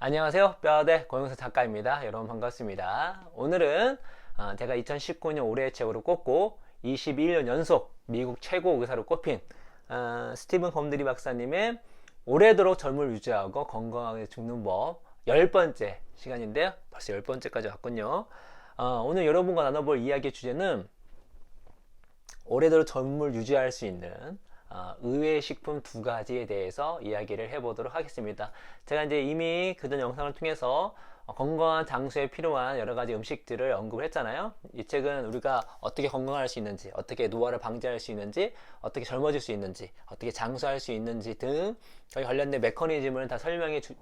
안녕하세요. 뼈대 고영석 작가입니다. 여러분 반갑습니다. 오늘은 어, 제가 2019년 올해의 책으로 꼽고 21년 연속 미국 최고 의사로 꼽힌 어, 스티븐 검드리 박사님의 오래도록 젊음을 유지하고 건강하게 죽는 법 10번째 시간인데요. 벌써 10번째까지 왔군요. 어, 오늘 여러분과 나눠볼 이야기의 주제는 오래도록 젊음을 유지할 수 있는 어, 의외의 식품 두 가지에 대해서 이야기를 해보도록 하겠습니다. 제가 이제 이미 그전 영상을 통해서 어, 건강한 장수에 필요한 여러 가지 음식들을 언급을 했잖아요. 이 책은 우리가 어떻게 건강할 수 있는지, 어떻게 노화를 방지할 수 있는지, 어떻게 젊어질 수 있는지, 어떻게 장수할 수 있는지 등 거기 관련된 메커니즘을 다 설명해 주,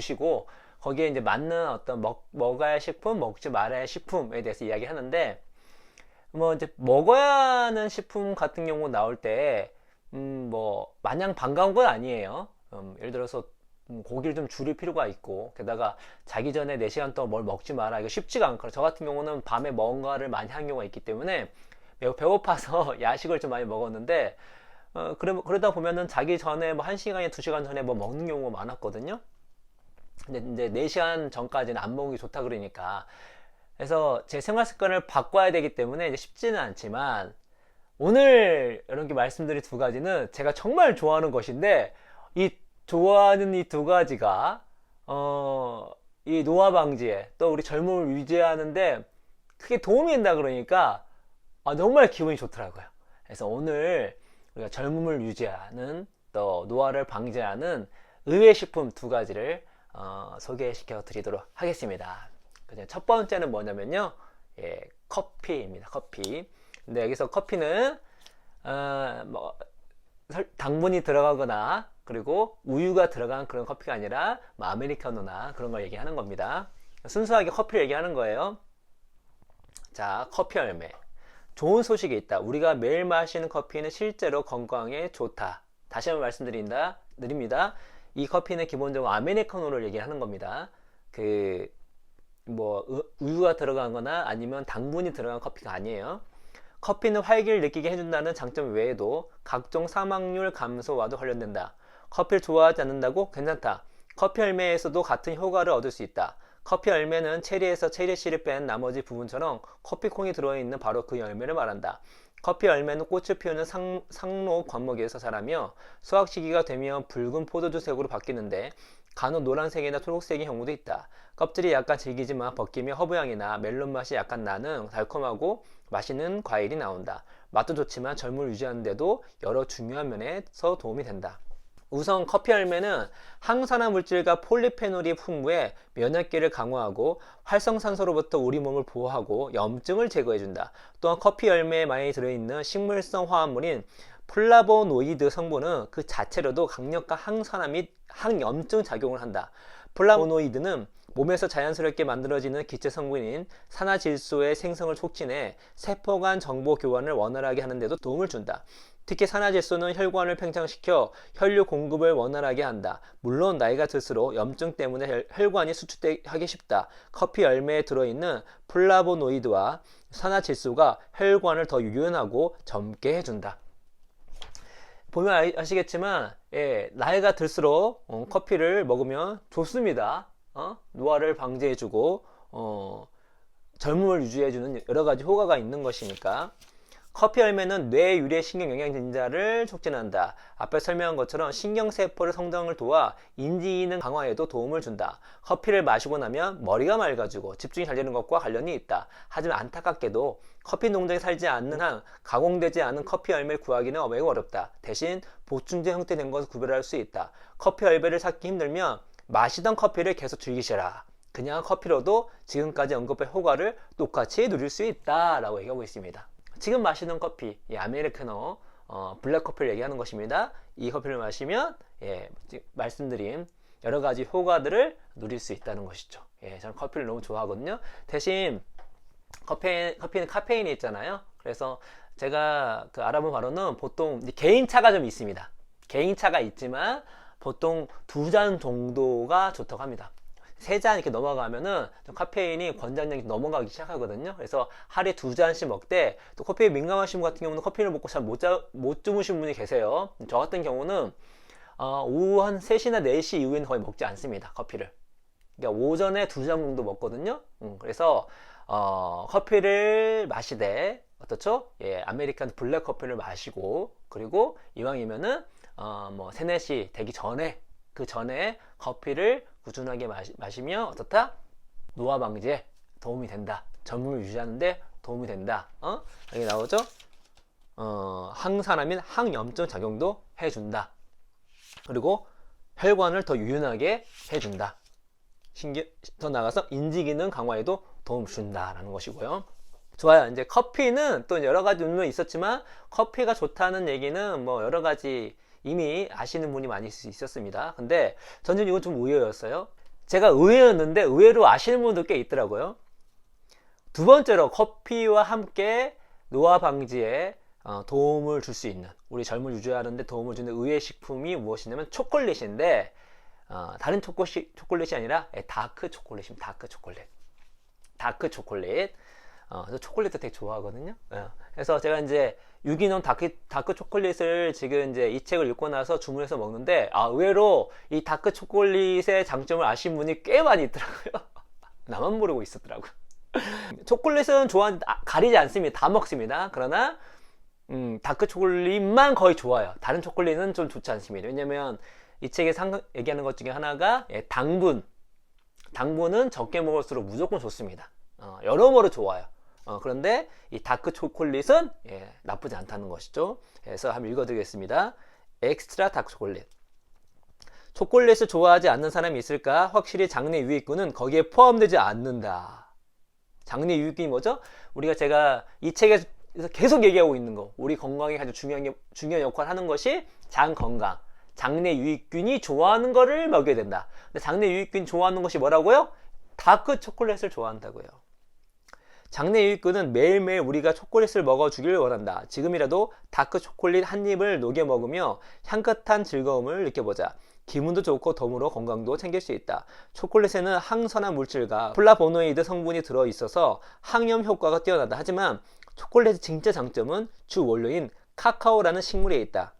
시고 거기에 이제 맞는 어떤 먹, 먹어야 할 식품, 먹지 말아야 할 식품에 대해서 이야기를 하는데 뭐 이제 먹어야 하는 식품 같은 경우 나올 때 음, 뭐, 마냥 반가운 건 아니에요. 음, 예를 들어서, 음, 고기를 좀 줄일 필요가 있고, 게다가 자기 전에 4시간 동안 뭘 먹지 마라. 이거 쉽지가 않거든요. 저 같은 경우는 밤에 뭔가를 많이 한 경우가 있기 때문에 매우 배고파서 야식을 좀 많이 먹었는데, 어, 그러, 그러다 보면은 자기 전에 뭐 1시간에 2시간 전에 뭐 먹는 경우가 많았거든요. 근데 이제 4시간 전까지는 안 먹는 게 좋다 그러니까. 그래서 제 생활 습관을 바꿔야 되기 때문에 이제 쉽지는 않지만, 오늘 여러분께 말씀드릴 두 가지는 제가 정말 좋아하는 것인데 이 좋아하는 이 두 가지가 어, 이 노화 방지에 또 우리 젊음을 유지하는데 크게 도움이 된다 그러니까 아, 정말 기분이 좋더라고요. 그래서 오늘 우리가 젊음을 유지하는 또 노화를 방지하는 의외 식품 두 가지를 어, 소개시켜 드리도록 하겠습니다. 첫 번째는 뭐냐면요. 예, 커피입니다. 커피. 근데 여기서 커피는 어, 뭐 당분이 들어가거나 그리고 우유가 들어간 그런 커피가 아니라 뭐 아메리카노나 그런 걸 얘기하는 겁니다. 순수하게 커피를 얘기하는 거예요. 자, 커피 열매. 좋은 소식이 있다. 우리가 매일 마시는 커피는 실제로 건강에 좋다. 다시 한번 말씀드린다. 드립니다. 이 커피는 기본적으로 아메리카노를 얘기하는 겁니다. 그, 뭐, 우유가 들어간 거나 아니면 당분이 들어간 커피가 아니에요. 커피는 활기를 느끼게 해준다는 장점 외에도 각종 사망률 감소와도 관련된다. 커피를 좋아하지 않는다고? 괜찮다. 커피 열매에서도 같은 효과를 얻을 수 있다. 커피 열매는 체리에서 체리 씨를 뺀 나머지 부분처럼 커피콩이 들어있는 바로 그 열매를 말한다. 커피 열매는 꽃을 피우는 상, 상로 관목에서 자라며 수확 시기가 되면 붉은 포도주색으로 바뀌는데 간혹 노란색이나 초록색의 경우도 있다. 껍질이 약간 질기지만 벗기며 허브향이나 멜론 맛이 약간 나는 달콤하고 맛있는 과일이 나온다. 맛도 좋지만 젊음을 유지하는데도 여러 중요한 면에서 도움이 된다. 우선 커피 열매는 항산화 물질과 폴리페놀이 풍부해 면역기를 강화하고 활성산소로부터 우리 몸을 보호하고 염증을 제거해준다. 또한 커피 열매에 많이 들어있는 식물성 화합물인 플라보노이드 성분은 그 자체로도 강력한 항산화 및 항염증 작용을 한다. 플라보노이드는 몸에서 자연스럽게 만들어지는 기체 성분인 산화질소의 생성을 촉진해 세포 간 정보 교환을 원활하게 하는 데도 도움을 준다. 특히 산화질소는 혈관을 팽창시켜 혈류 공급을 원활하게 한다. 물론 나이가 들수록 염증 때문에 혈관이 수축하기 쉽다. 커피 열매에 들어있는 플라보노이드와 산화질소가 혈관을 더 유연하고 젊게 해준다. 보면 아시겠지만 예, 나이가 들수록 어, 커피를 먹으면 좋습니다. 어? 노화를 방지해주고 어, 젊음을 유지해주는 여러 가지 효과가 있는 것이니까 커피 열매는 뇌 유래 신경 영양 진자를 촉진한다. 앞에 설명한 것처럼 신경세포를 성장을 도와 인지 기능 강화에도 도움을 준다. 커피를 마시고 나면 머리가 맑아지고 집중이 잘 되는 것과 관련이 있다. 하지만 안타깝게도 커피 농장에 살지 않는 한 가공되지 않은 커피 열매를 구하기는 매우 어렵다. 대신 보충제 형태된 것을 구별할 수 있다. 커피 열매를 찾기 힘들면 마시던 커피를 계속 즐기셔라. 그냥 커피로도 지금까지 언급한 효과를 똑같이 누릴 수 있다라고 얘기하고 있습니다. 지금 마시는 커피, 이 아메리카노, 어, 블랙 커피를 얘기하는 것입니다. 이 커피를 마시면 예, 말씀드린 여러 가지 효과들을 누릴 수 있다는 것이죠. 예, 저는 커피를 너무 좋아하거든요. 대신 커피, 커피는 카페인이 있잖아요. 그래서 제가 그 알아본 바로는 보통 개인차가 좀 있습니다. 개인차가 있지만 보통 두 잔 정도가 좋다고 합니다. 세 잔 이렇게 넘어가면은 카페인이 권장량이 넘어가기 시작하거든요. 그래서 하루에 두 잔씩 먹되 또 커피에 민감하신 분 같은 경우는 커피를 먹고 잘못 못 주무신 분이 계세요. 저 같은 경우는 어, 오후 한 3시나 4시 이후에는 거의 먹지 않습니다. 커피를. 그러니까 오전에 두 잔 정도 먹거든요. 음, 그래서 어, 커피를 마시되 어떻죠? 예, 아메리칸 블랙 커피를 마시고 그리고 이왕이면은 어, 뭐 3, 4시 되기 전에 그 전에 커피를 꾸준하게 마시, 마시면 어떻다? 노화 방지에 도움이 된다. 젊음을 유지하는데 도움이 된다. 어? 여기 나오죠? 어, 항산화 및 항염증 작용도 해준다. 그리고 혈관을 더 유연하게 해준다. 신경 더 나가서 인지 기능 강화에도 도움을 준다라는 것이고요. 좋아요. 이제 커피는 또 여러 가지 의미가 있었지만 커피가 좋다는 얘기는 뭐 여러 가지 이미 아시는 분이 많이 있- 있었습니다. 근데 저는 이건 좀 의외였어요. 제가 의외였는데 의외로 아시는 분도 꽤 있더라고요. 두 번째로 커피와 함께 노화 방지에 어, 도움을 줄 수 있는 우리 젊을 유지하는데 도움을 주는 의외 식품이 무엇이냐면 초콜릿인데 어, 다른 초콜릿이, 초콜릿이 아니라 예, 다크 초콜릿입니다. 다크 초콜릿. 다크 초콜릿. 어, 저 초콜릿도 되게 좋아하거든요. 예. 그래서 제가 이제 유기농 다크, 다크 초콜릿을 지금 이제 이 책을 읽고 나서 주문해서 먹는데, 아, 의외로 이 다크 초콜릿의 장점을 아신 분이 꽤 많이 있더라고요. 나만 모르고 있었더라고요. 초콜릿은 좋아, 아, 가리지 않습니다. 다 먹습니다. 그러나, 음, 다크 초콜릿만 거의 좋아요. 다른 초콜릿은 좀 좋지 않습니다. 왜냐면 이 책에 상, 얘기하는 것 중에 하나가 예, 당분. 당분은 적게 먹을수록 무조건 좋습니다. 어, 여러모로 좋아요. 어, 그런데 이 다크 초콜릿은 예, 나쁘지 않다는 것이죠. 그래서 한번 읽어드리겠습니다. 엑스트라 다크 초콜릿. 초콜릿을 좋아하지 않는 사람이 있을까? 확실히 장내 유익균은 거기에 포함되지 않는다. 장내 유익균이 뭐죠? 우리가 제가 이 책에서 계속 얘기하고 있는 거, 우리 건강에 아주 중요한, 게- 중요한 역할을 하는 것이 장 건강. 장내 유익균이 좋아하는 거를 먹여야 된다. 근데 장내 유익균 좋아하는 것이 뭐라고요? 다크 초콜릿을 좋아한다고요. 장내 유익균은 매일매일 우리가 초콜릿을 먹어주길 원한다. 지금이라도 다크 초콜릿 한 입을 녹여 먹으며 향긋한 즐거움을 느껴보자. 기분도 좋고 덤으로 건강도 챙길 수 있다. 초콜릿에는 항산화 물질과 플라보노이드 성분이 들어 있어서 항염 효과가 뛰어나다. 하지만 초콜릿의 진짜 장점은 주 원료인 카카오라는 식물에 있다.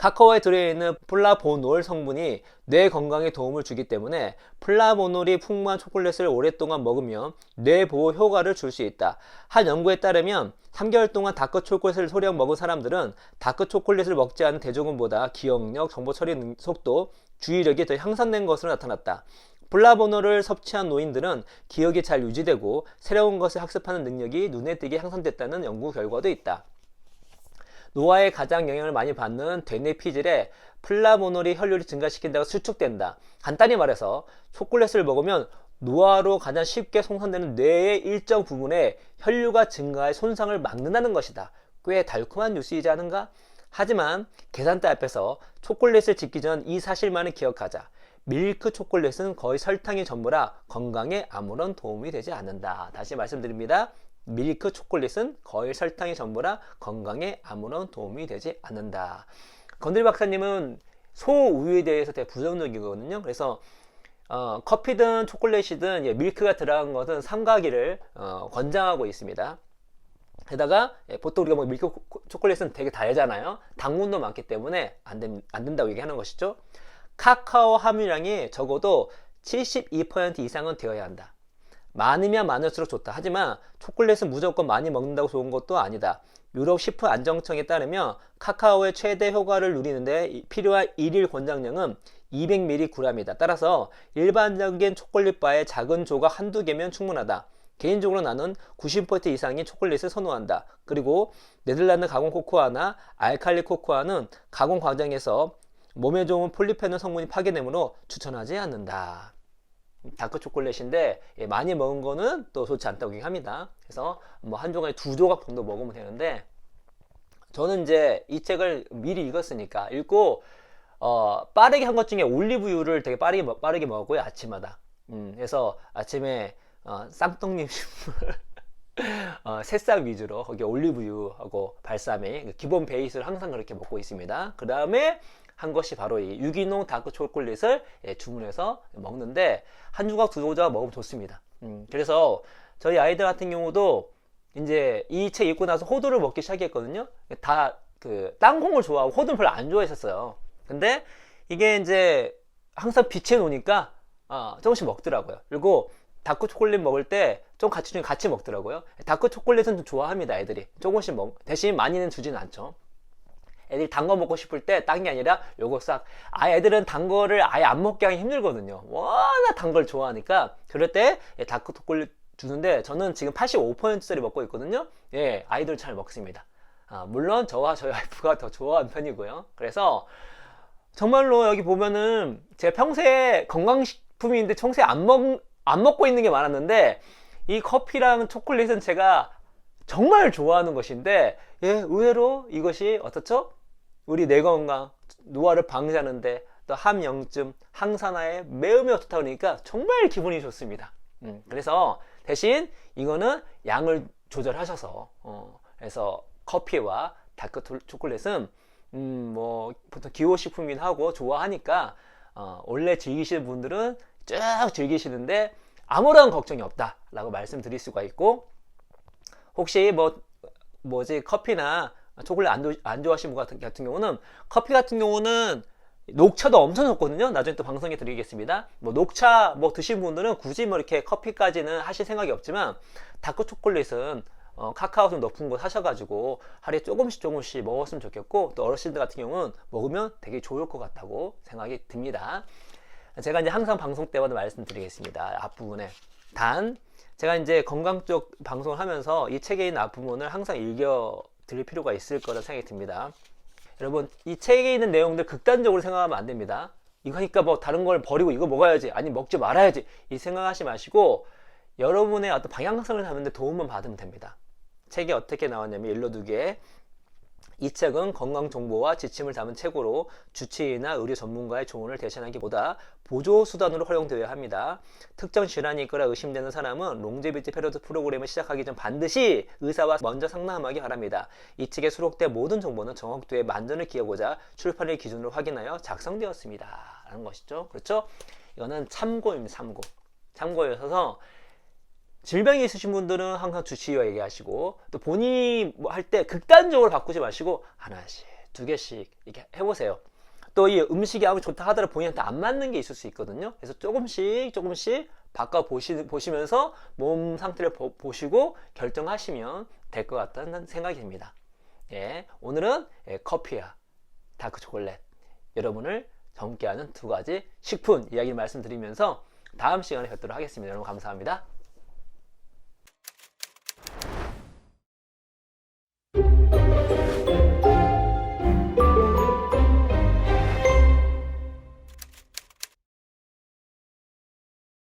카카오에 들어있는 플라보놀 성분이 뇌 건강에 도움을 주기 때문에 플라보놀이 풍부한 초콜릿을 오랫동안 먹으면 뇌 보호 효과를 줄 수 있다. 한 연구에 따르면 3개월 동안 다크 초콜릿을 소량 먹은 사람들은 다크 초콜릿을 먹지 않은 대중은보다 기억력, 정보 처리 능- 속도, 주의력이 더 향상된 것으로 나타났다. 플라보놀을 섭취한 노인들은 기억이 잘 유지되고 새로운 것을 학습하는 능력이 눈에 띄게 향상됐다는 연구 결과도 있다. 노화에 가장 영향을 많이 받는 되뇌 피질에 플라보놀이 혈류를 증가시킨다고 수축된다. 간단히 말해서 초콜릿을 먹으면 노화로 가장 쉽게 손상되는 뇌의 일정 부분에 혈류가 증가해 손상을 막는다는 것이다. 꽤 달콤한 뉴스이지 않은가? 하지만 계산대 앞에서 초콜릿을 짓기 전 이 사실만을 기억하자. 밀크 초콜릿은 거의 설탕이 전부라 건강에 아무런 도움이 되지 않는다. 다시 말씀드립니다. 밀크 초콜릿은 거의 설탕이 전부라 건강에 아무런 도움이 되지 않는다. 건들 박사님은 소우유에 대해서 되게 부정적이거든요. 그래서 어, 커피든 초콜릿이든 예, 밀크가 들어간 것은 삼가기를 어, 권장하고 있습니다. 게다가 예, 보통 우리가 뭐 밀크 코- 초콜릿은 되게 달잖아요. 당분도 많기 때문에 안, 된, 안 된다고 얘기하는 것이죠. 카카오 함유량이 적어도 72% 이상은 되어야 한다. 많으면 많을수록 좋다. 하지만 초콜릿은 무조건 많이 먹는다고 좋은 것도 아니다. 유럽 식품 안정청에 따르면 카카오의 최대 효과를 누리는데 이- 필요한 일일 권장량은 200mg이다. 따라서 일반적인 초콜릿바의 작은 조각 한두 개면 충분하다. 개인적으로 나는 90% 이상의 초콜릿을 선호한다. 그리고 네덜란드 가공 코코아나 알칼리 코코아는 가공 과정에서 몸에 좋은 폴리페놀 성분이 파괴되므로 추천하지 않는다. 다크 초콜릿인데 예, 많이 먹은 거는 또 좋지 않다고 얘기합니다. 그래서 뭐 한 조각에 두 조각 정도 먹으면 되는데 저는 이제 이 책을 미리 읽었으니까 읽고 어, 빠르게 한 것 중에 올리브유를 되게 빠르게 먹- 빠르게 먹고요 아침마다. 음, 그래서 아침에 어, 쌍떡잎 식물 어, 새싹 위주로 거기 올리브유하고 발사믹 그 기본 베이스를 항상 그렇게 먹고 있습니다. 그 다음에 한 것이 바로 이 유기농 다크 초콜릿을 예, 주문해서 먹는데 한 조각 두 조각 먹으면 좋습니다. 음, 그래서 저희 아이들 같은 경우도 이제 이 책 읽고 나서 호두를 먹기 시작했거든요. 다 그 땅콩을 좋아하고 호두는 별로 안 좋아했었어요. 근데 이게 이제 항상 빛에 놓으니까 어, 조금씩 먹더라고요. 그리고 다크 초콜릿 먹을 때 좀 같이 좀 같이 먹더라고요. 다크 초콜릿은 좀 좋아합니다, 애들이. 조금씩 먹, 대신 많이는 주진 않죠. 애들이 단 거 먹고 싶을 때 딴 게 아니라 요거 싹, 아, 애들은 단 거를 아예 안 먹게 하기 힘들거든요. 워낙 단 걸 좋아하니까. 그럴 때 예, 다크 초콜릿 주는데 저는 지금 85%짜리 먹고 있거든요. 예, 아이들 잘 먹습니다. 아, 물론 저와 저희 와이프가 더 좋아하는 편이고요. 그래서 정말로 여기 보면은 제가 평소에 건강식품인데 평소에 안 먹, 안 먹고 있는 게 많았는데 이 커피랑 초콜릿은 제가 정말 좋아하는 것인데 예, 의외로 이것이 어떻죠? 우리 뇌 건강, 노화를 방지하는데 또 함영증, 항산화에 매우 매우 좋다 그러니까 정말 기분이 좋습니다. 음, 그래서 대신 이거는 양을 조절하셔서 어, 그래서 커피와 다크 토- 초콜릿은 음, 뭐 보통 기호식품이긴 하고 좋아하니까 어, 원래 즐기시는 분들은 쭉 즐기시는데 아무런 걱정이 없다라고 말씀드릴 수가 있고 혹시 뭐 뭐지 커피나 초콜릿 안, 조- 안 좋아하시는 분 같은, 같은 경우는 커피 같은 경우는 녹차도 엄청 좋거든요. 나중에 또 방송에 드리겠습니다. 뭐 녹차 뭐 드신 분들은 굳이 뭐 이렇게 커피까지는 하실 생각이 없지만 다크 초콜릿은 어, 카카오 좀 높은 거 사셔가지고 하루에 조금씩 조금씩 먹었으면 좋겠고 또 어르신들 같은 경우는 먹으면 되게 좋을 것 같다고 생각이 듭니다. 제가 이제 항상 방송 때마다 말씀드리겠습니다. 앞부분에. 단, 제가 이제 건강 쪽 방송을 하면서 이 책에 있는 앞부분을 항상 읽어 드릴 필요가 있을 거라 생각이 듭니다. 여러분, 이 책에 있는 내용들 극단적으로 생각하면 안 됩니다. 이거 하니까 뭐 다른 걸 버리고 이거 먹어야지. 아니, 먹지 말아야지. 이 생각하지 마시고 여러분의 어떤 방향성을 잡는데 도움만 받으면 됩니다. 책이 어떻게 나왔냐면 일로 두 개. 이 책은 건강 정보와 지침을 담은 책으로 주치의나 의료 전문가의 조언을 대신하기보다 보조 수단으로 활용되어야 합니다. 특정 질환이 있거나 의심되는 사람은 롱제비티 페리오드 프로그램을 시작하기 전 반드시 의사와 먼저 상담하기 바랍니다. 이 책에 수록된 모든 정보는 정확도의 만전을 기하고자 출판일 기준으로 확인하여 작성되었습니다. 라는 것이죠. 그렇죠? 이거는 참고입니다. 참고. 참고여서 질병이 있으신 분들은 항상 주치의와 얘기하시고 또 본인이 뭐 할 때 극단적으로 바꾸지 마시고 하나씩 두 개씩 이렇게 해보세요. 또 이 음식이 아무리 좋다 하더라도 본인한테 안 맞는 게 있을 수 있거든요. 그래서 조금씩 조금씩 바꿔 보시, 보시면서 몸 상태를 보, 보시고 결정하시면 될 것 같다는 생각이 듭니다. 예, 오늘은 예, 커피와 다크 초콜릿 여러분을 젊게 하는 두 가지 식품 이야기를 말씀드리면서 다음 시간에 뵙도록 하겠습니다. 여러분 감사합니다.